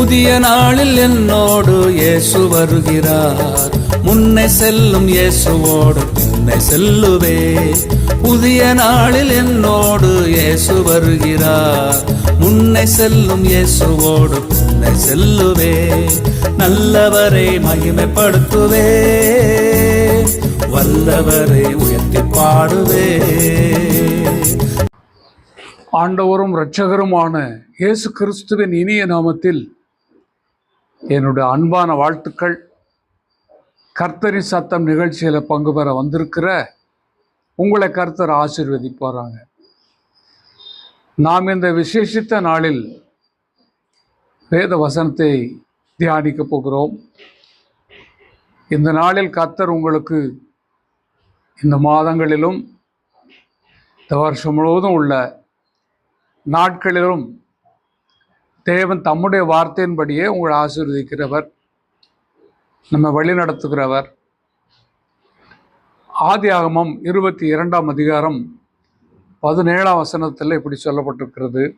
புதிய நாளில் என்னோடு இயேசு வருகிறார். முன்னே செல்லும் இயேசுவோடு பின்னே செல்லுவே. புதிய நாளில் என்னோடு இயேசு வருகிறார். முன்னே செல்லும் இயேசுவோடு பின்னே செல்லுவே. நல்லவரை மகிமைப்படுத்துவே. வல்லவரை உயர்த்தி பாடுவே. ஆண்டவரும் இரட்சகருமான இயேசு கிறிஸ்துவின் இனிய நாமத்தில் என்னுடைய அன்பான வாழ்த்துக்கள். கர்த்தரி சத்தம் நிகழ்ச்சியில் பங்கு பெற வந்திருக்கிற உங்களை கர்த்தர் ஆசிர்வதிப்பாராங்க. நாம் இந்த விசேஷித்த நாளில் வேத வசனத்தை தியானிக்க போகிறோம். இந்த நாளில் கர்த்தர் உங்களுக்கு இந்த மாதங்களிலும் இந்த வருஷம் முழுவதும் உள்ள நாட்களிலும் தேவன் தம்முடைய வார்த்தையின்படியே உங்களை ஆசீர்வதிக்கிறவர். நம்ம வழி நடத்துகிறவர். ஆதியாகமம் இருபத்தி இரண்டாம் அதிகாரம் பதினேழாம் வசனத்தில் இப்படி சொல்லப்பட்டிருக்கிறது.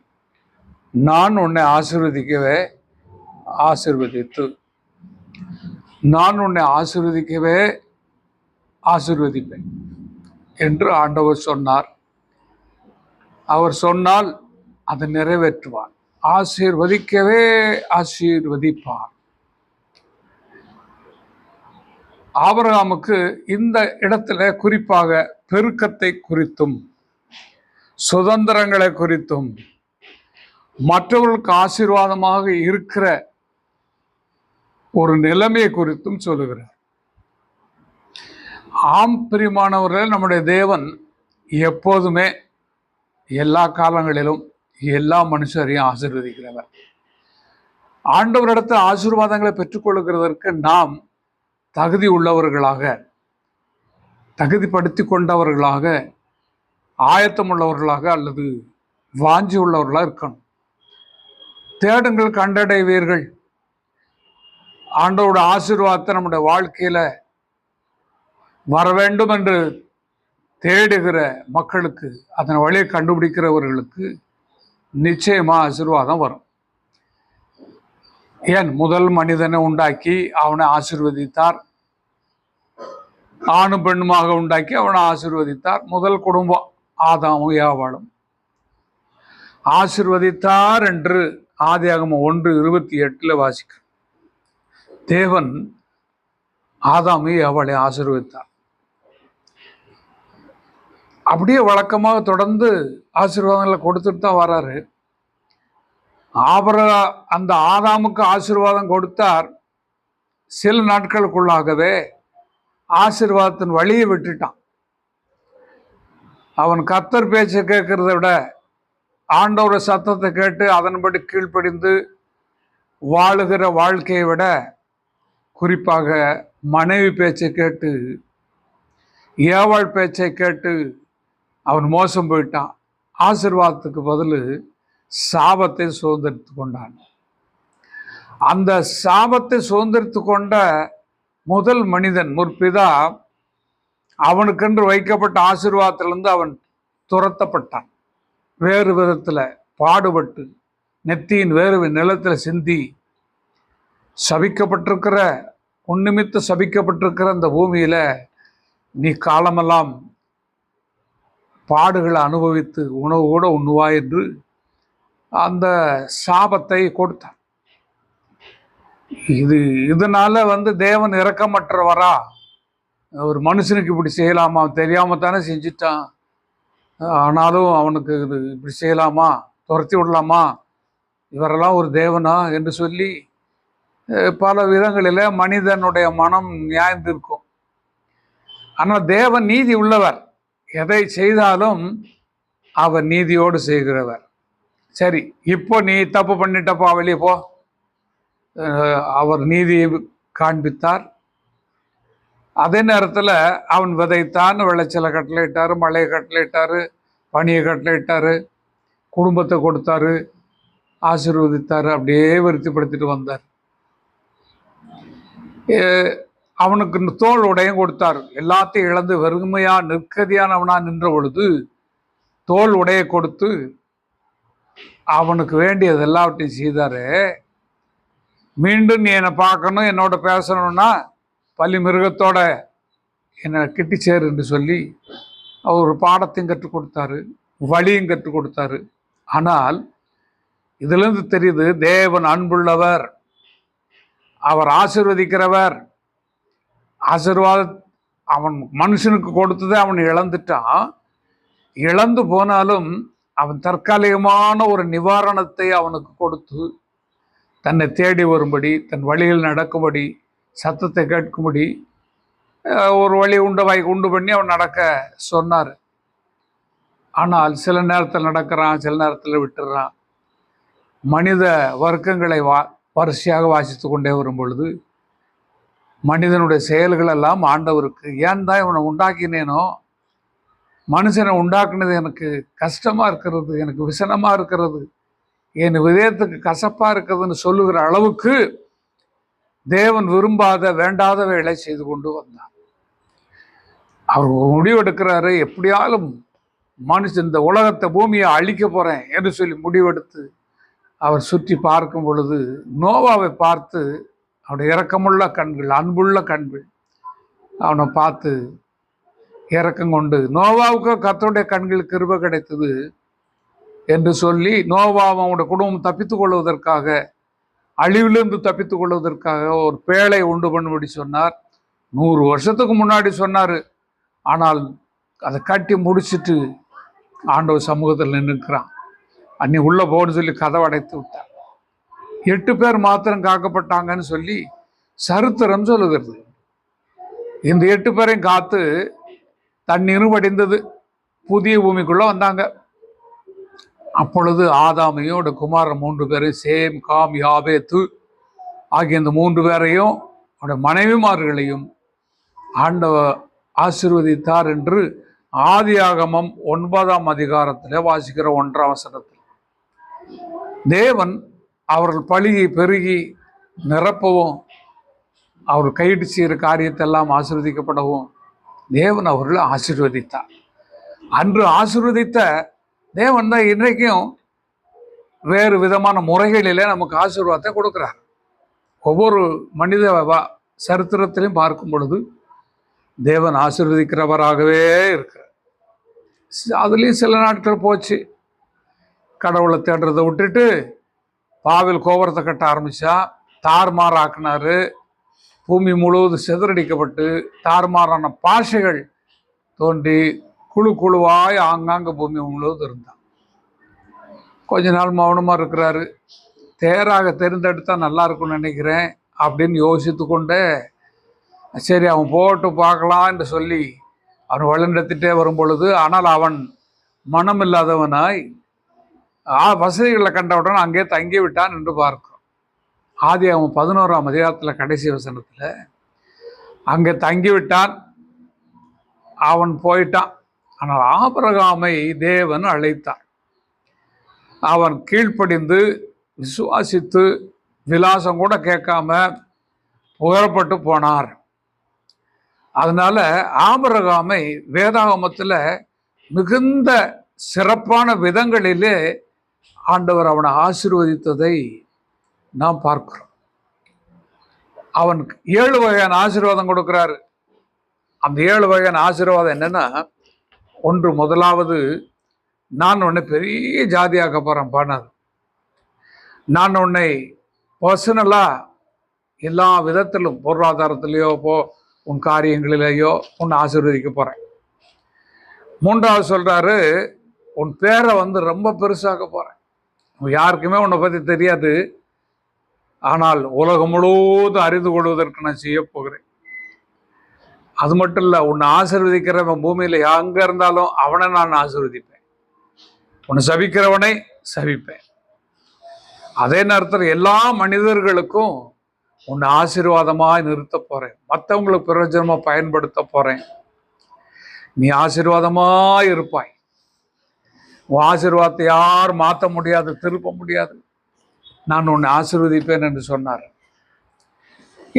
நான் உன்னை ஆசீர்வதிக்கவே ஆசிர்வதித்து. நான் உன்னை ஆசீர்வதிக்கவே ஆசிர்வதிப்பேன் என்று ஆண்டவர் சொன்னார். அவர் சொன்னால் அதை நிறைவேற்றுவார். ஆசீர்வதிக்கவே ஆசீர்வதிப்பார். ஆபரகாமுக்கு இந்த இடத்துல குறிப்பாக பெருக்கத்தை குறித்தும் சுதந்திரங்களை குறித்தும் மற்றவர்களுக்கு ஆசீர்வாதமாக இருக்கிற ஒரு நிலைமையை குறித்தும் சொல்லுகிறார். ஆம் பிரியமானவர்கள் நம்முடைய தேவன் எப்போதுமே எல்லா காலங்களிலும் எல்லா மனுஷரையும் ஆசிர்வதிக்கிறவர். ஆண்டவரிடத்தில் ஆசீர்வாதங்களை பெற்றுக்கொள்கிறதற்கு நாம் தகுதி உள்ளவர்களாக தகுதிப்படுத்தி கொண்டவர்களாக ஆயத்தம் உள்ளவர்களாக அல்லது வாஞ்சி உள்ளவர்களாக இருக்கணும். தேடுங்கள் கண்டடைவீர்கள். ஆண்டவரோட ஆசீர்வாதத்தை நம்முடைய வாழ்க்கையில வர வேண்டும் என்று தேடுகிற மக்களுக்கு அதன் வழியை கண்டுபிடிக்கிறவர்களுக்கு நிச்சயமா ஆசீர்வாதம் வரும். ஏன்? முதல் மனிதனை உண்டாக்கி அவனை ஆசீர்வதித்தார். ஆணும் பெண்ணுமாக உண்டாக்கி அவனை ஆசிர்வதித்தார். முதல் குடும்பம் ஆதாமும் ஏவாளும். ஆசிர்வதித்தார் என்று ஆதியாகமம் ஒன்று இருபத்தி எட்டில் வாசிக்க தேவன் ஆதாமை அவளை ஆசீர்வதித்தார். அப்படியே வழக்கமாக தொடர்ந்து ஆசீர்வாதங்களை கொடுத்துட்டு தான் வராரு. ஆபர அந்த ஆதாமுக்கு ஆசீர்வாதம் கொடுத்தார். சில நாட்களுக்குள்ளாகவே ஆசீர்வாதத்தின் வழியை விட்டுட்டான். அவன் கத்தர் பேச்சை கேட்கறத விட ஆண்டவர சத்தத்தை கேட்டு அதன்படி கீழ்ப்படிந்து வாழுகிற வாழ்க்கையை விட குறிப்பாக மனைவி பேச்சை கேட்டு ஏவாள் பேச்சை கேட்டு அவன் மோசம் போயிட்டான். ஆசிர்வாதத்துக்கு பதில் சாபத்தை சுதந்திரித்து கொண்டான். அந்த சாபத்தை சுதந்திரித்து கொண்ட முதல் மனிதன் முற்பிதா அவனுக்கென்று வைக்கப்பட்ட ஆசிர்வாதத்திலிருந்து அவன் துரத்தப்பட்டான். வேறு விதத்தில் பாடுபட்டு நெத்தியின் வேறு நிலத்தில் சிந்தி சபிக்கப்பட்டிருக்கிற உன்னிமித்த சபிக்கப்பட்டிருக்கிற அந்த பூமியில் நீ காலமெல்லாம் பாடுகளை அனுபவித்து உணவு கூட உண்ணுவா என்று அந்த சாபத்தை கொடுத்தார். இது இதனால வந்து தேவன் இறக்கமற்றவரா ஒரு மனுஷனுக்கு இப்படி செய்யலாமா? தெரியாம தானே செஞ்சிட்டான். ஆனாலும் அவனுக்கு இது இப்படி செய்யலாமா? துரத்தி விடலாமா? இவரெல்லாம் ஒரு தேவனா என்று சொல்லி பல விதங்களில் மனிதனுடைய மனம் நியாய்ந்திருக்கும். ஆனால் தேவன் நீதி உள்ளவர். எதை செய்தாலும் அவர் நீதியோடு செய்கிறவர். சரி இப்போ நீ தப்பு பண்ணிட்டப்பா வெளியே போ. அவர் நீதியை காண்பித்தார். அதே நேரத்தில் அவன் விதைத்தான் விளைச்சலை கட்டளையிட்டாரு மழையை கட்டளையிட்டார் பனியை கட்டளையிட்டார் குடும்பத்தை கொடுத்தாரு ஆசீர்வதித்தார் அப்படியே விருத்திப்படுத்திட்டு வந்தார். ஏ- அவனுக்கு தோல் உடையும் கொடுத்தார். எல்லாத்தையும் இழந்து வெறுமையா நிற்கதியானவனா நின்ற பொழுது தோல் உடைய கொடுத்து அவனுக்கு வேண்டியது எல்லாவற்றையும் செய்தாரு. மீண்டும் நீ என்னை பார்க்கணும் என்னோட பேசணும்னா பள்ளி மிருகத்தோட என்னை கிட்டி சேரு என்று சொல்லி அவர் பாடத்தையும் கற்றுக் கொடுத்தாரு வழியும் கற்றுக் கொடுத்தாரு. ஆனால் இதிலிருந்து தெரியுது தேவன் அன்புள்ளவர் அவர் ஆசிர்வதிக்கிறவர் ஆசீர்வாத அவன் மனுஷனுக்கு கொடுத்ததை அவன் இழந்துட்டான் இழந்து போனாலும் அவன் தற்காலிகமான ஒரு நிவாரணத்தை அவனுக்கு கொடுத்து தன்னை தேடி வரும்படி தன் வழியில் நடக்கும்படி சத்தத்தை கேட்கும்படி ஒரு வழி உண்டு வாய் உண்டு பண்ணி அவன் நடக்க சொன்னார். ஆனால் சில நேரத்தில் நடக்கிறான் சில நேரத்தில் விட்டுறான். மனித வர்க்கங்களை வா வரிசையாக வாசித்து கொண்டே வரும் பொழுது மனிதனுடைய செயல்கள் எல்லாம் ஆண்டவருக்கு. ஏன் தான் இவனை உண்டாக்கினேனோ? மனுஷனை உண்டாக்குனது எனக்கு கஷ்டமாக இருக்கிறது எனக்கு விசனமாக இருக்கிறது. என் விதயத்துக்கு கசப்பாக இருக்குதுன்னு சொல்லுகிற அளவுக்கு தேவன் விரும்பாத வேண்டாத வேலை செய்து கொண்டு வந்தான். அவர் முடிவெடுக்கிறாரு முடிவு எடுக்கிறாரு எப்படியாலும் மனுஷன் இந்த உலகத்தை பூமியை அழிக்க போகிறேன் என்று சொல்லி முடிவெடுத்து அவர் சுற்றி பார்க்கும் பொழுது நோவாவை பார்த்து அவனுடைய இரக்கமுள்ள கண்கள் அன்புள்ள கண்கள். அவனை பார்த்து இறக்கம் கொண்டு நோவாவுக்கு கத்தருடைய கண்களுக்கு கிருப கிடைத்தது என்று சொல்லி நோவாவும் அவனுடைய குடும்பம் தப்பித்து கொள்வதற்காக அழிவிலிருந்து தப்பித்து கொள்வதற்காக ஒரு பேழை உண்டு பண்ணும்படி சொன்னார். நூறு வருஷத்துக்கு முன்னாடி சொன்னார். ஆனால் அதை கட்டி முடிச்சுட்டு ஆண்டவர் சமூகத்தில் நின்றுக்கிறான் அன்னி உள்ளே போன்னு சொல்லி கதவடைத்து விட்டார் எட்டு பேர் மாத்திரம் காக்கப்பட்டாங்கன்னு சொல்லி சரித்திரம் சொல்லுகிறது. இந்த எட்டு பேரையும் காத்து தண்ணீரும் புதிய பூமிக்குள்ள வந்தாங்க. அப்பொழுது ஆதாமையோட குமாரன் மூன்று பேரும் சேம் காம் யாபேத்து ஆகிய இந்த மூன்று பேரையும் அவருடைய மனைவிமார்களையும் ஆண்டவர் ஆசிர்வதித்தார் என்று ஆதியாகமம் ஒன்பதாம் அதிகாரத்தில் வாசிக்கிற ஒன்றாம் வசனத்தில். தேவன் அவர்கள் பழுகி பெருகி நிரப்பவும் அவர் கையிட்டு செய்கிற காரியத்தெல்லாம் ஆசிர்வதிக்கப்படவும் தேவன் அவர்களை ஆசிர்வதித்தார். அன்று ஆசிர்வதித்த தேவன் தான் இன்றைக்கும் வேறு விதமான முறைகளிலே நமக்கு ஆசீர்வாதத்தை கொடுக்குறார். ஒவ்வொரு மனித சரித்திரத்திலையும் பார்க்கும் பொழுது தேவன் ஆசிர்வதிக்கிறவராகவே இருக்கிறார். அதுலேயும் சில நாட்கள் போச்சு. கடவுளை தேடுறதை விட்டுட்டு பாவில் கோபுரத்தை கட்ட ஆரம்பித்தா தாறுமாறு ஆக்குனாரு பூமி முழுவதும் சிதறடிக்கப்பட்டு தாறுமாறான பாஷைகள் தோன்றி குழு குழுவாய் ஆங்காங்க பூமி முழுவதும் இருந்தான். கொஞ்ச நாள் மௌனமாக இருக்கிறாரு. தேராக தெரிந்தெடுத்தால் நல்லா இருக்கும்னு நினைக்கிறேன் அப்படின்னு யோசித்து கொண்டே சரி அவன் போட்டு பார்க்கலாம் என்று சொல்லி அவன் வழிநடத்திட்டே வரும் பொழுது ஆனால் அவன் மனம் இல்லாதவனாய் வசதிகளை கண்டவுடன் அங்கே தங்கி விட்டான் என்று பார்க்கிறோம் ஆதி அவன் பதினோராம் அதிகாரத்தில் கடைசி வசனத்தில் அங்கே தங்கிவிட்டான் அவன் போயிட்டான் ஆனால் ஆபரகாமை தேவன் அழைத்தார் அவன் கீழ்ப்படிந்து விசுவாசித்து விலாசம் கூட கேட்காம புகழப்பட்டு போனார் அதனால ஆபரகாமை வேதாகமத்தில் மிகுந்த சிறப்பான விதங்களிலே ஆண்டவர் அவனை ஆசீர்வதித்ததை நாம் பார்க்கிறோம். அவன் ஏழு வகையான ஆசீர்வாதம் கொடுக்கிறாரு. அந்த ஏழு வகையான ஆசீர்வாதம் என்னன்னா ஒன்று முதலாவது நான் உன்னை பெரிய ஜாதியாக்க போறேன் பாடாது நான் உன்னை பர்சனலா எல்லா விதத்திலும் பொருளாதாரத்திலேயோ போ உன் காரியங்களிலேயோ உன்னை ஆசீர்வதிக்க போறேன். மூன்றாவது சொல்றாரு உன் பேரை வந்து ரொம்ப பெருசாக்க போறேன். யாருக்குமே உன்னை பத்தி தெரியாது. ஆனால் உலகம் முழுவதும் அறிந்து கொள்வதற்கு நான் செய்ய போகிறேன். அது மட்டும் இல்ல உன்னை ஆசிர்வதிக்கிறவன் பூமியில எங்க இருந்தாலும் அவனை நான் ஆசிர்வதிப்பேன். உன்னை சபிக்கிறவனை சபிப்பேன். அதே நேரத்தில் எல்லா மனிதர்களுக்கும் உன்னை ஆசீர்வாதமாய் நிறுத்த போறேன். மற்றவங்களுக்கு பிரயோஜனமாக பயன்படுத்த போறேன். நீ ஆசீர்வாதமாய் இருப்பாய். உன் ஆசீர்வாதத்தை யார் மாற்ற முடியாது திருப்ப முடியாது. நான் உன்னை ஆசீர்வதிப்பேன் என்று சொன்னார்.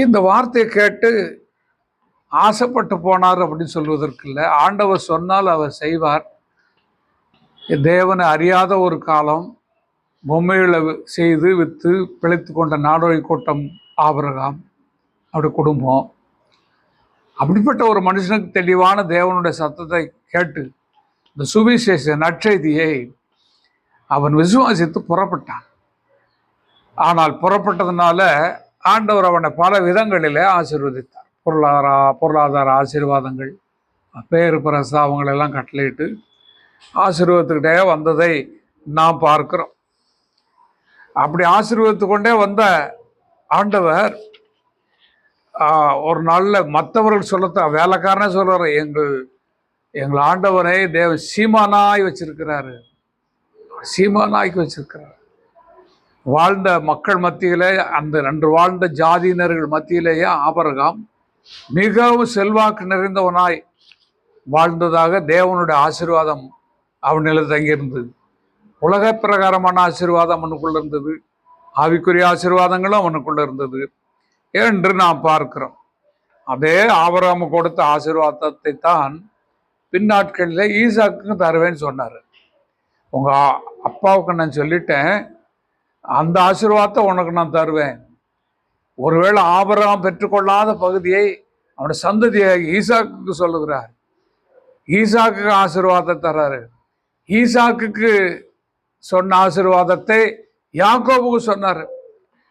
இந்த வார்த்தையை கேட்டு ஆசைப்பட்டு போனார் அப்படின்னு சொல்வதற்கு இல்லை. ஆண்டவர் சொன்னால் அவர் செய்வார். தேவனை அறியாத ஒரு காலம் பொம்மையில் செய்து விற்று பிழைத்து கொண்ட நாடோழி கூட்டம் ஆபரகம் அவருடைய குடும்பம். அப்படிப்பட்ட ஒரு மனுஷனுக்கு தெளிவான தேவனுடைய சத்தத்தை கேட்டு இந்த சுவிசேஷ நற்செய்தியை அவன் விசுவாசித்து புறப்பட்டான். ஆனால் புறப்பட்டதுனால ஆண்டவர் அவனை பல விதங்களிலே ஆசீர்வதித்தார். பொருளாதார பொருளாதார ஆசீர்வாதங்கள் பேரு பிரஸ்தாவங்கள் கட்டளையிட்டு ஆசீர்வாதத்துக்கிட்டே வந்ததை நாம் பார்க்கிறோம். அப்படி ஆசீர்வதித்து கொண்டே வந்த ஆண்டவர் ஒரு நாளில் மற்றவர்கள் சொல்லத்த வேலைக்காரனே சொல்கிறார் எங்கள் எங்கள் ஆண்டவரை தேவ சீமானாய் வச்சிருக்கிறாரு. சீமானாய்க்கு வச்சிருக்கிறார். வாழ்ந்த மக்கள் மத்தியிலே அந்த நன்று வாழ்ந்த ஜாதியினர்கள் மத்தியிலேயே ஆபரகாம் மிகவும் செல்வாக்கு நிறைந்தவனாய் வாழ்ந்ததாக தேவனுடைய ஆசீர்வாதம் அவனில் தங்கியிருந்தது. உலக பிரகாரமான ஆசீர்வாதம் அவனுக்குள்ள இருந்தது. ஆவிக்குரிய ஆசீர்வாதங்களும் அவனுக்குள்ள இருந்தது என்று நாம் பார்க்கிறோம். அதே ஆபரகம் கொடுத்த ஆசீர்வாதத்தை தான் பின்னாட்களில் ஈசாக்குக்கும் தருவேன்னு சொன்னார். உங்கள் அப்பாவுக்கு நான் சொல்லிட்டேன் அந்த ஆசீர்வாதத்தை உனக்கு நான் தருவேன். ஒருவேளை ஆபரகம் பெற்றுக்கொள்ளாத பகுதியை அவனோட சந்ததியை ஈசாக்குக்கு சொல்லுகிறார். ஈசாக்குக்கு ஆசீர்வாதத்தை தர்றாரு ஈசாக்குக்கு சொன்ன ஆசீர்வாதத்தை யாக்கோபுக்கு சொன்னார்.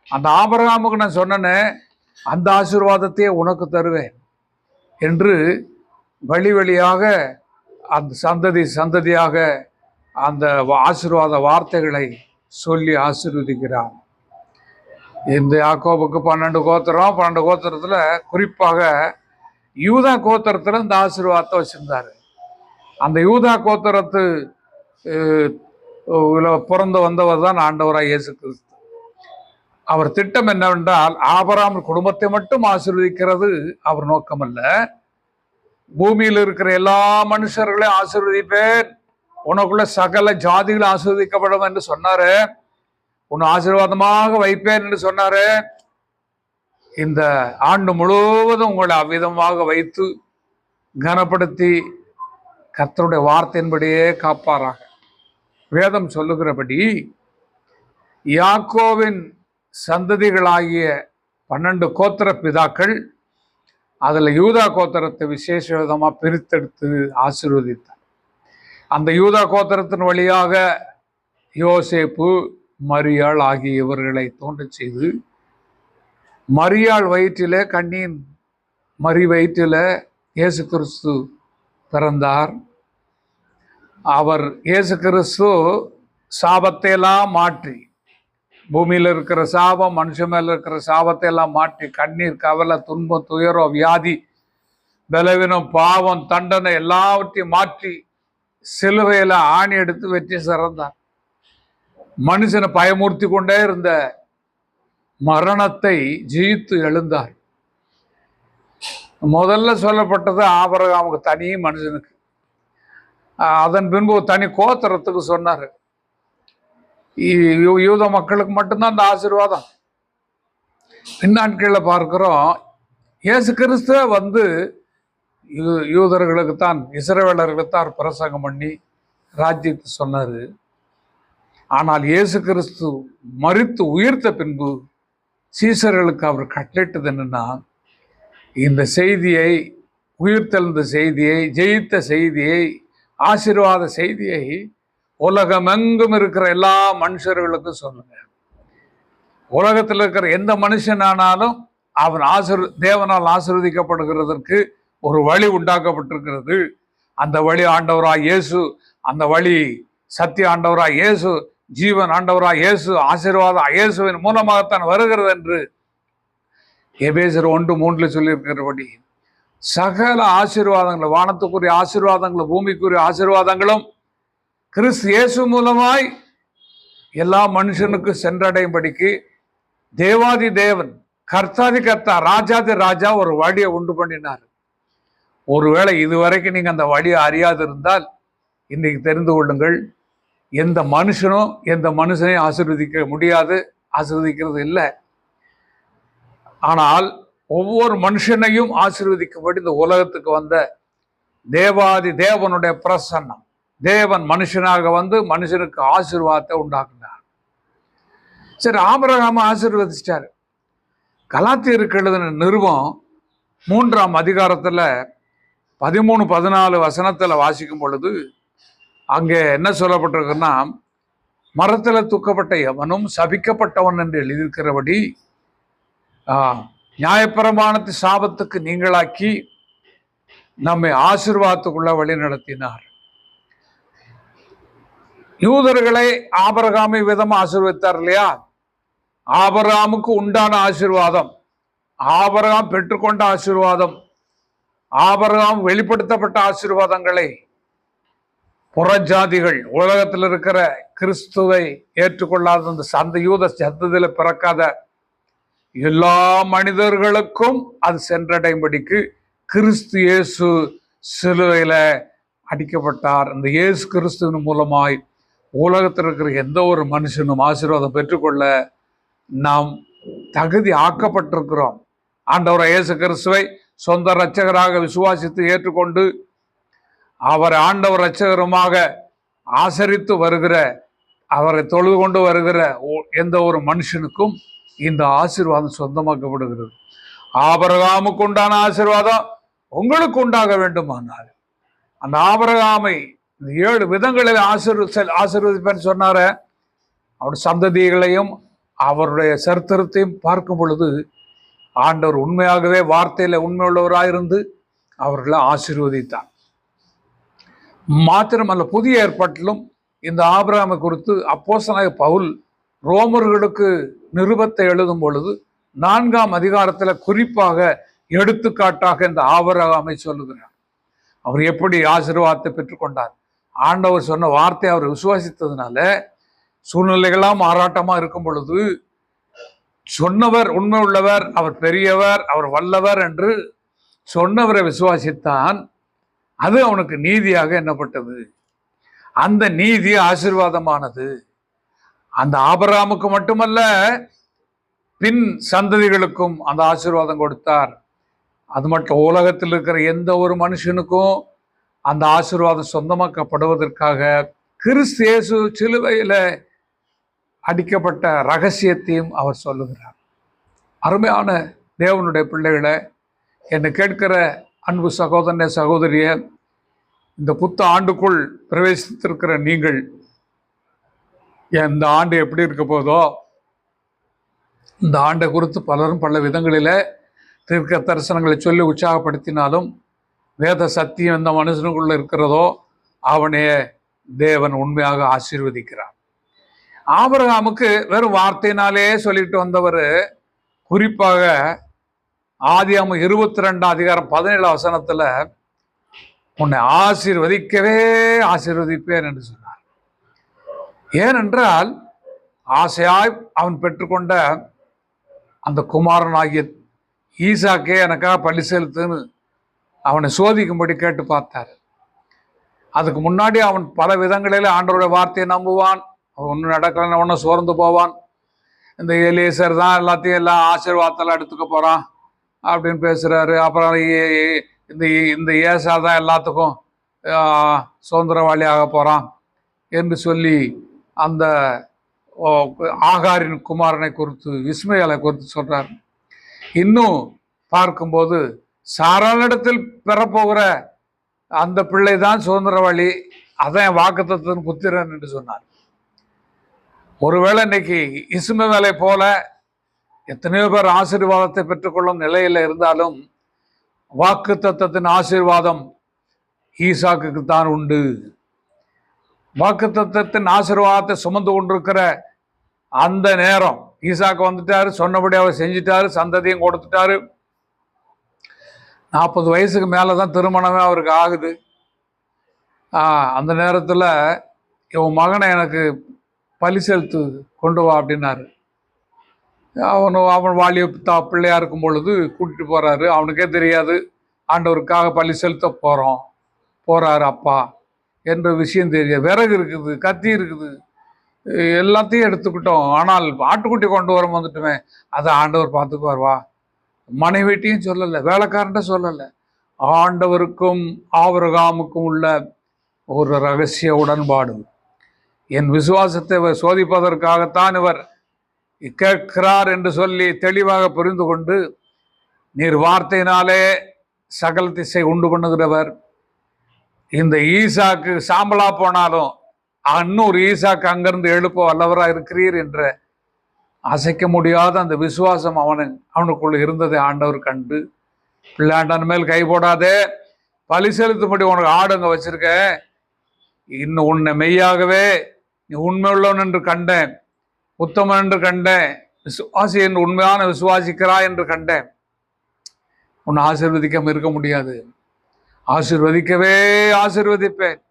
அந்த ஆபரகாமுக்கு நான் சொன்னேன்னு அந்த ஆசீர்வாதத்தையே உனக்கு தருவேன் என்று வழி வழியாக அந்த சந்ததி சந்ததியாக அந்த ஆசீர்வாத வார்த்தைகளை சொல்லி ஆசீர்வதிக்கிறார். இந்த யாக்கோபுக்கு பன்னெண்டு கோத்திரம் பன்னெண்டு கோத்திரத்தில் குறிப்பாக யூதா கோத்திரத்தில் இந்த ஆசீர்வாதத்தை வச்சுருந்தார். அந்த யூதா கோத்திரத்து பிறந்து வந்தவர் தான் ஆண்டவராக இயேசு கிறிஸ்து. அவர் திட்டம் என்னவென்றால் ஆபராம் குடும்பத்தை மட்டும் ஆசீர்வதிக்கிறது அவர் நோக்கமல்ல. பூமியில் இருக்கிற எல்லா மனுஷர்களையும் ஆசிர்வதிப்பேன். உனக்குள்ள சகல ஜாதிகள் ஆசிர்வதிக்கப்படும் என்று சொன்னாரு. உன்னை ஆசீர்வாதமாக வைப்பேன் என்று சொன்னாரு. இந்த ஆண்டு முழுவதும் உங்களை அவ்விதமாக வைத்து கனப்படுத்தி கர்த்தருடைய வார்த்தையின்படியே காப்பாராக. வேதம் சொல்லுகிறபடி யாக்கோவின் சந்ததிகளாகிய பன்னெண்டு கோத்திர பிதாக்கள் அதில் யூதா கோத்தரத்தை விசேஷ விதமாக பிரித்தெடுத்து ஆசீர்வதித்தார். அந்த யூதா கோத்தரத்தின் வழியாக யோசேப்பு மரியாள் ஆகிய இவர்களை தோன்றச் செய்து மரியாள் வயிற்றிலே கண்ணியின் மரி வயிற்றில் இயேசு கிறிஸ்து பிறந்தார். அவர் இயேசு கிறிஸ்து சாபத்தையெல்லாம் மாற்றி பூமியில் இருக்கிற சாபம் மனுஷன் மேல இருக்கிற சாபத்தை எல்லாம் மாற்றி கண்ணீர் கவலை துன்பம் துயரம் வியாதி பலவீனம் பாவம் தண்டனை எல்லாவற்றையும் மாற்றி சிலுவையில் ஆணி எடுத்து வெற்றி சிறந்தார் மனுஷனை பயமூர்த்தி கொண்டே இருந்த மரணத்தை ஜெயித்து எழுந்தார். முதல்ல சொல்லப்பட்டது ஆபரகாமுக்கு தனி மனுஷனுக்கு. அதன் பின்பு தனி கோத்திரத்துக்கு சொன்னார். யூத மக்களுக்கு மட்டும்தான் அந்த ஆசீர்வாதம். பின்னாட்களில் பார்க்கிறோம் இயேசு கிறிஸ்துவ வந்து யூ- யூதர்களுக்குத்தான் இஸ்ரவேலர்களுக்குத்தான் பிரசங்கம் பண்ணி ராஜ்யத்தை சொன்னார். ஆனால் இயேசு கிறிஸ்து மறித்து உயிர்த்த பின்பு சீசர்களுக்கு அவர் கட்டளிட்டது என்னென்னா இந்த செய்தியை உயிர்த்தெழுந்த செய்தியை ஜெயித்த செய்தியை ஆசீர்வாத செய்தியை உலகமெங்கும் இருக்கிற எல்லா மனுஷர்களுக்கும் சொல்லுங்க. உலகத்தில் இருக்கிற எந்த மனுஷனானாலும் அவன் ஆசிர் தேவனால் ஆசிர்வதிக்கப்படுகிறதற்கு ஒரு வழி உண்டாக்கப்பட்டிருக்கிறது. அந்த வழி ஆண்டவராக இயேசு அந்த வழி சத்திய ஆண்டவராக இயேசு ஜீவன் ஆண்டவராக இயேசு ஆசீர்வாதம் இயேசுவின் மூலமாகத்தான் வருகிறது என்று எபேசர் ஒன்று மூன்றில் சொல்லியிருக்கிறபடி சகல ஆசீர்வாதங்களும் வானத்துக்குரிய ஆசீர்வாதங்களும் பூமிக்குரிய ஆசீர்வாதங்களும் கிறிஸ்து இயேசு மூலமாய் எல்லா மனுஷனுக்கும் சென்றடையும்படிக்கு தேவாதி தேவன் கர்த்தாதி கர்த்தா ராஜாதி ராஜா ஒரு வழியை உண்டு பண்ணினார். ஒருவேளை இதுவரைக்கும் நீங்கள் அந்த வழியை அறியாது இருந்தால் இன்னைக்கு தெரிந்து கொள்ளுங்கள் எந்த மனுஷனும் எந்த மனுஷனையும் ஆசிர்வதிக்க முடியாது ஆசிர்வதிக்கிறது இல்லை. ஆனால் ஒவ்வொரு மனுஷனையும் ஆசிர்வதிக்கும்படி இந்த உலகத்துக்கு வந்த தேவாதி தேவனுடைய பிரசன்னம். தேவன் மனுஷனாக வந்து மனுஷனுக்கு ஆசீர்வாதத்தை உண்டாக்குனார். சரி ஆபரகாம ஆசீர்வதிச்சிட்டாரு. கலாத்தியருக்கு எழுதின நிறுவம் மூன்றாம் அதிகாரத்துல பதிமூணு பதினாலு வசனத்தில் வாசிக்கும் பொழுது அங்கே என்ன சொல்லப்பட்டிருக்குன்னா மரத்தில் தூக்கப்பட்ட எவனும் சபிக்கப்பட்டவன் என்று எழுதியிருக்கிறபடி நியாயப்பிரமாணத்து சாபத்துக்கு நீங்களாக்கி நம்மை ஆசிர்வாதத்துக்குள்ள வழி நடத்தினார் யூதர்களை ஆபரகாமை விதம் ஆசீர்வதித்தார் இல்லையா? ஆபரகாமுக்கு உண்டான ஆசீர்வாதம். ஆபரகாம் பெற்றுக்கொண்ட ஆசீர்வாதம். ஆபரகாம் வெளிப்படுத்தப்பட்ட ஆசீர்வாதங்களை புறஜாதிகள் உலகத்தில் இருக்கிற கிறிஸ்துவை ஏற்றுக்கொள்ளாத அந்த சந்த யூத சந்ததியில் பிறக்காத எல்லா மனிதர்களுக்கும் அது சென்றடையும்படிக்கு கிறிஸ்து இயேசு சிலுவையில் அடிக்கப்பட்டார். அந்த இயேசு கிறிஸ்துவின் மூலமாய் உலகத்தில் இருக்கிற எந்த ஒரு மனுஷனும் ஆசீர்வாதம் பெற்றுக்கொள்ள நாம் தகுதி ஆக்கப்பட்டிருக்கிறோம். ஆண்டவர் இயேசு கிறிஸ்துவை சொந்த இரட்சகராக விசுவாசித்து ஏற்றுக்கொண்டு அவர் ஆண்டவர் இரட்சகருமாக ஆசரித்து வருகிற அவரை தொழுது கொண்டு வருகிற எந்த ஒரு மனுஷனுக்கும் இந்த ஆசீர்வாதம் சொந்தமாக்கப்படுகிறது. ஆபரகாமுக்கு உண்டான ஆசீர்வாதம் உங்களுக்கு உண்டாக வேண்டுமானால் அந்த ஆபரகாமை இந்த ஏழு விதங்களில் ஆசீர்வ ஆசீர்வதிப்பேன்னு சொன்னார. அவர் சந்ததிகளையும் அவருடைய சரித்திரத்தையும் பார்க்கும் பொழுது ஆண்டவர் உண்மையாகவே வார்த்தையில உண்மையுள்ளவராயிருந்து அவர்களை ஆசீர்வதித்தார். மாத்திரமல்ல புதிய ஏற்பாட்டிலும் இந்த ஆபிரகாமை குறித்து அப்போசனாக பவுல் ரோமர்களுக்கு நிருபத்தை எழுதும் பொழுது நான்காம் அதிகாரத்தில் குறிப்பாக எடுத்துக்காட்டாக இந்த ஆபரகாமை சொல்லுகிறார். அவர் எப்படி ஆசீர்வாதத்தை பெற்றுக்கொண்டார்? ஆண்டவர் சொன்ன வார்த்தை அவர் விசுவாசித்ததுனால சூழ்நிலைகளாம் ஆராட்டமாக இருக்கும் பொழுது சொன்னவர் உண்மை உள்ளவர் அவர் பெரியவர் அவர் வல்லவர் என்று சொன்னவரை விசுவாசித்தான். அது அவனுக்கு நீதியாக எண்ணப்பட்டது. அந்த நீதி ஆசீர்வாதமானது. அந்த ஆபராமுக்கு மட்டுமல்ல பின் சந்ததிகளுக்கும் அந்த ஆசீர்வாதம் கொடுத்தார். அது மட்டும் உலகத்தில் இருக்கிற எந்த ஒரு மனுஷனுக்கும் அந்த ஆசீர்வாதம் சொந்தமாக்கப்படுவதற்காக கிறிஸ்தேசு சிலுவையில் அடிக்கப்பட்ட ரகசியத்தையும் அவர் சொல்லுகிறார். அருமையான தேவனுடைய பிள்ளைகளை என்னை கேட்கிற அன்பு சகோதரனே சகோதரிய இந்த புத்த ஆண்டுக்குள் பிரவேசித்திருக்கிற நீங்கள் இந்த ஆண்டு எப்படி இருக்க போதோ இந்த ஆண்டை குறித்து பலரும் பல விதங்களில் தீர்க்க தரிசனங்களை சொல்லி உற்சாகப்படுத்தினாலும் வேத சத்தியம் எந்த மனுஷனுக்குள்ள இருக்கிறதோ அவனே தேவன் உண்மையாக ஆசீர்வதிக்கிறார். ஆபரகாமுக்கு வெறும் வார்த்தையினாலே சொல்லிட்டு வந்தவர் குறிப்பாக ஆதியாம இருபத்தி ரெண்டாம் அதிகாரம் பதினேழு வசனத்தில் உன்னை ஆசீர்வதிக்கவே ஆசீர்வதிப்பேன் என்று சொன்னார். ஏனென்றால் ஆசையாய் அவன் பெற்றுக்கொண்ட அந்த குமாரனாகிய ஈசாக்கே எனக்காக பள்ளி செலுத்துன்னு அவனை சோதிக்கும்படி கேட்டு பார்த்தார். அதுக்கு முன்னாடி அவன் பல விதங்களில் ஆண்டவருடைய வார்த்தையை நம்புவான். அவன் ஒன்றும் நடக்கலைன்னு ஒன்றும் சோர்ந்து போவான். இந்த எலியேசர் தான் எல்லாத்தையும் எல்லாம் ஆசீர்வாதத்தெல்லாம் எடுத்துக்க போகிறான் அப்படின்னு பேசுகிறாரு அப்புறம் இந்த இந்த ஏசா தான் எல்லாத்துக்கும் சுதந்திரவாளியாக போகிறான் என்று சொல்லி அந்த ஓ, ஆகாரின் குமாரனை குறித்து விஸ்மயலை குறித்து சொல்கிறார் இன்னும் பார்க்கும்போது சாராளிடத்தில் பெறப்போகிற அந்த பிள்ளை தான் சுதந்திரவாளி. அதான் வாக்குத்தத்தின் புத்திரன் என்று சொன்னார். ஒருவேளை இன்னைக்கு இசுமவேலை போல எத்தனையோ பேர் ஆசீர்வாதத்தை பெற்றுக்கொள்ளும் நிலையில் இருந்தாலும் வாக்கு தத்தத்தின் ஆசீர்வாதம் ஈசாக்கு தான் உண்டு. வாக்கு தத்தத்தின் ஆசீர்வாதத்தை சுமந்து கொண்டிருக்கிற அந்த நேரம் ஈசாக்கு வந்துட்டாரு சொன்னபடி அவர் செஞ்சிட்டாரு சந்ததியும் கொடுத்துட்டாரு. நாற்பது வயசுக்கு மேலே தான் திருமணமே அவருக்கு ஆகுது. அந்த நேரத்தில் இவன் மகனை எனக்கு பலி செலுத்து கொண்டு வா அப்படின்னாரு. அவனு அவன் வாலிய தா பிள்ளையாக இருக்கும் பொழுது கூட்டிகிட்டு போகிறாரு அவனுக்கே தெரியாது ஆண்டவருக்காக பலி செலுத்த போகிறோம் போகிறாரு அப்பா என்ற விஷயம் தெரியாது. விறகு இருக்குது கத்தி இருக்குது எல்லாத்தையும் எடுத்துக்கிட்டோம். ஆனால் ஆட்டுக்குட்டி கொண்டு வர வந்துட்டுமே அதை ஆண்டவர் பார்த்துக்குவார் வா. மனைவிட்டையும் சொல்லலை வேலைக்காரன்ட்ட சொல்லலை. ஆண்டவருக்கும் ஆவரகாமுக்கும் உள்ள ஒரு ரகசிய உடன்பாடு. என் விசுவாசத்தை இவர் சோதிப்பதற்காகத்தான் இவர் கேட்கிறார் என்று சொல்லி தெளிவாக புரிந்து கொண்டு நீர் வார்த்தையினாலே சகல திசை உண்டு பண்ணுகிறவர். இந்த ஈசாக்கு சாம்பலா போனாலும் இன்னொரு ஈசாக்கு அங்கிருந்து எழுப்ப வல்லவராக இருக்கிறீர் என்ற அசைக்க முடியாத அந்த விசுவாசம் அவனு அவனுக்குள்ள இருந்ததை ஆண்டவர் கண்டு பிள்ளாண்டன் மேல் கை போடாதே. பலி செலுத்தும்படி உனக்கு ஆடுங்க வச்சிருக்க. இன்னும் உன்னை மெய்யாகவே நீ உண்மை உள்ளவன் என்று கண்டேன். உத்தமன் என்று கண்டேன். விசுவாசி என்று உண்மையான விசுவாசிக்கிறாய் என்று கண்டேன். உன்னை ஆசிர்வதிக்காமல் இருக்க முடியாது. ஆசிர்வதிக்கவே ஆசிர்வதிப்பேன்.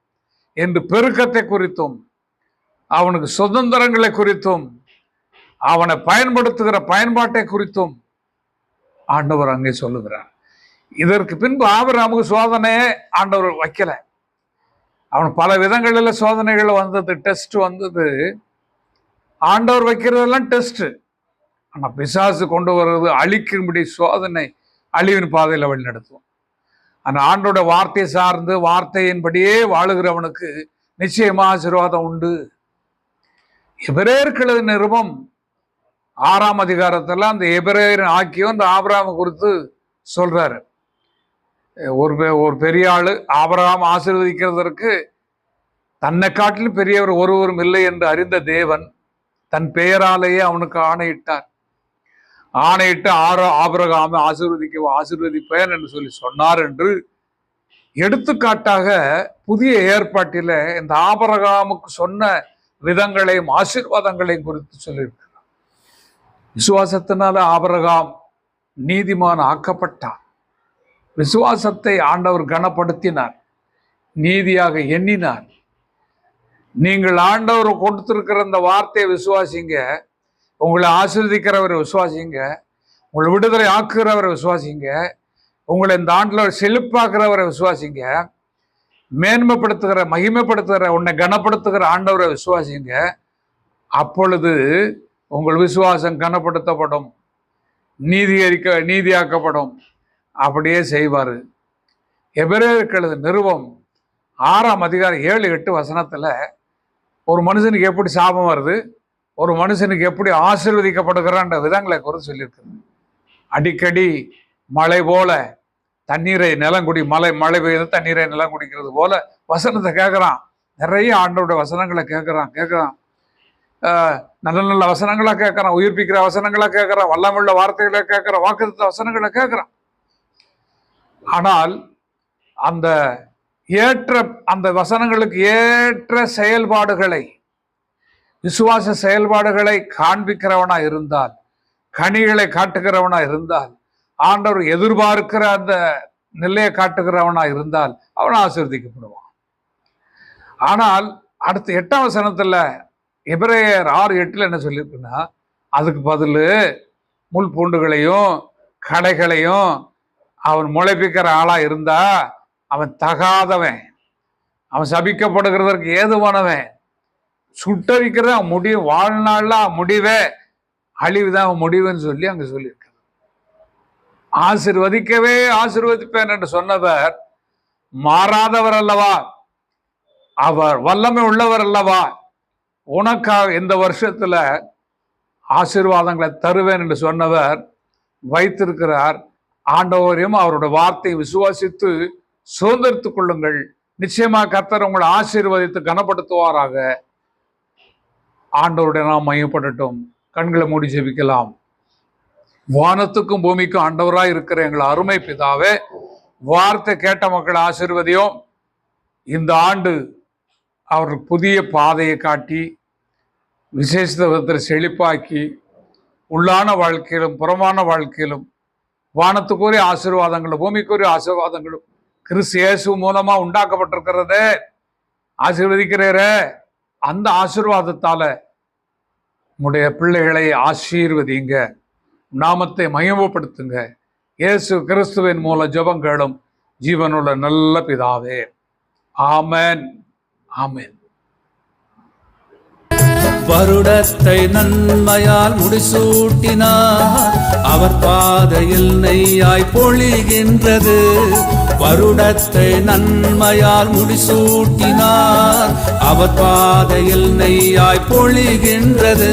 என்று பெருக்கத்தை குறித்தும் அவனுக்கு சுதந்திரங்களை குறித்தும் அவனை பயன்படுத்துகிற பயன்பாட்டை குறித்தும் ஆண்டவர் அங்கே சொல்லுகிறார். இதற்கு பின்பு ஆபிரகாமுக்கு சோதனை ஆண்டவர் வைக்கல. அவன் பல விதங்களில் சோதனைகள் வந்தது டெஸ்ட் வந்தது. ஆண்டவர் வைக்கிறதெல்லாம் டெஸ்ட் ஆனால் பிசாசு கொண்டு வர்றது அழிக்கும்படி சோதனை அழிவின் பாதையில் வழி நடத்துவோம் அந்த ஆண்டோட வார்த்தை சார்ந்து வார்த்தையின்படியே வாழுகிறவனுக்கு நிச்சயமா ஆசீர்வாதம் உண்டு. எபிரேயர்களது நிருபம் ஆறாம் அதிகாரத்தில் அந்த எபிரேயரின் ஆக்கியம் இந்த ஆபராம குறித்து சொல்கிறாரு ஒரு பெ- ஒரு பெரிய ஆள் ஆபராம் ஆசீர்வதிக்கிறதற்கு தன்னை காட்டிலும் பெரியவர் ஒருவரும் இல்லை என்று அறிந்த தேவன் தன் பெயராலேயே அவனுக்கு ஆணையிட்டார். ஆணையிட்டு ஆரோ ஆபரகாமை ஆசீர்வதிக்க ஆசீர்வதிப்பேன் என்று சொல்லி சொன்னார் என்று எடுத்துக்காட்டாக புதிய ஏற்பாட்டில இந்த ஆபரகாமுக்கு சொன்ன விதங்களையும் ஆசீர்வாதங்களையும் குறித்து சொல்லியிருக்கிறார் விசுவாசத்தினால ஆபரகாம் நீதிமான் ஆக்கப்பட்டார் விசுவாசத்தை ஆண்டவர் கனப்படுத்தினார். நீதியாக எண்ணினார். நீங்கள் ஆண்டவர் கொடுத்துருக்கிற அந்த வார்த்தையை விசுவாசிங்க. உங்களை ஆசீர்வதிக்கிறவரை விசுவாசிங்க. உங்களை விடுதலை ஆக்குகிறவரை விசுவாசிங்க. உங்களை இந்த ஆண்டில் செழிப்பாக்குறவரை விசுவாசிங்க. மேன்மைப்படுத்துகிற மகிமைப்படுத்துகிற உன்னை கனப்படுத்துகிற ஆண்டவரை விசுவாசிங்க. அப்பொழுது உங்கள் விசுவாசம் கனப்படுத்தப்படும் நீதிகரிக்க நீதியாக்கப்படும். அப்படியே செய்வார். எபிரேயர்களது நிறுவம் ஆறாம் அதிகாரம் ஏழு எட்டு வசனத்தில் ஒரு மனுஷனுக்கு எப்படி சாபம் வருது ஒரு மனுஷனுக்கு எப்படி ஆசீர்வதிக்கப்படுகிறான்ற விதங்களை குறித்து சொல்லியிருக்குது அடிக்கடி மழை போல தண்ணீரை நிலங்குடி மழை மழை பெய்து தண்ணீரை நிலம் குடிக்கிறது போல வசனத்தை கேட்குறான் நிறைய ஆண்டோட வசனங்களை கேட்குறான் கேட்குறான் நல்ல நல்ல வசனங்களை கேட்குறான் உயிர்ப்பிக்கிற வசனங்களை கேட்குறான் வல்லமுள்ள வார்த்தைகளை கேட்குறான் வாக்குத்த வசனங்களை கேட்குறான் ஆனால் அந்த ஏற்ற அந்த வசனங்களுக்கு ஏற்ற செயல்பாடுகளை விசுவாச செயல்பாடுகளை காண்பிக்கிறவனா இருந்தால் கனிகளை காட்டுகிறவனா இருந்தால் ஆண்டவர் எதிர்பார்க்கிற அந்த நிலையை காட்டுகிறவனா இருந்தால் அவன் ஆசீர்வதிக்கப்படுவான் ஆனால் அடுத்த எட்டாம் வசனத்துல எபிரேயர் ஆறு எட்டில் என்ன சொல்லியிருக்குன்னா அதுக்கு பதில் முள் பூண்டுகளையும் கடைகளையும் அவன் முளைப்பிக்கிற ஆளாக இருந்தா அவன் தகாதவன். அவன் சபிக்கப்படுகிறதற்கு ஏதுவானவன். சுட்டரிக்கிறது அவன் முடிவு வாழ்நாளில் அவன் முடிவே. அழிவுதான் அவன் முடிவுன்னு சொல்லி அங்கே சொல்லியிருக்கார். ஆசிர்வதிக்கவே ஆசிர்வதிப்பேன் என்று சொன்னவர் மாறாதவர் அல்லவா? அவர் வல்லமை உள்ளவர் அல்லவா? உனக்காக இந்த வருஷத்தில் ஆசீர்வாதங்களை தருவேன் என்று சொன்னவர் வைத்திருக்கிறார். ஆண்டவரையும் அவருடைய வார்த்தையை விசுவாசித்து சுதந்திரித்துக் கொள்ளுங்கள். நிச்சயமாக கர்த்தர் உங்களை ஆசீர்வதித்து கனப்படுத்துவாராக. ஆண்டவருடைய நாம் மையப்படட்டும் கண்களை மூடி ஜெபிக்கலாம். வானத்துக்கும் பூமிக்கும் ஆண்டவராக இருக்கிற எங்கள் அருமை பிதாவே வார்த்தை கேட்ட மக்களை ஆசீர்வதியும். இந்த ஆண்டு அவர்கள் புதிய பாதையை காட்டி விசேஷ விதத்தில் செழிப்பாக்கி உள்ளான வாழ்க்கையிலும் புறமான வாழ்க்கையிலும் வானத்துக்குரிய ஆசீர்வாதங்களும் பூமிக்குரிய ஆசீர்வாதங்களும் கிறிஸ்து இயேசு மூலமா உண்டாக்கப்பட்டிருக்கிறதே. ஆசீர்வதிக்கிறீரே. அந்த ஆசீர்வாதத்தால் உடைய பிள்ளைகளை ஆசீர்வதிங்க. நாமத்தை மயமப்படுத்துங்க இயேசு கிறிஸ்துவின் மூல ஜபங்களும் ஜீவனுள்ள நல்ல பிதாவே. ஆமேன். ஆமேன். வருடத்தை நன்மையால் முடிசூட்டினார். அவர் பாதையில் நெய்யாய் பொழிகின்றது. வருடத்தை நன்மையால் முடிசூட்டினார். அவர் பாதையில் நெய்யாய் பொழிகின்றது.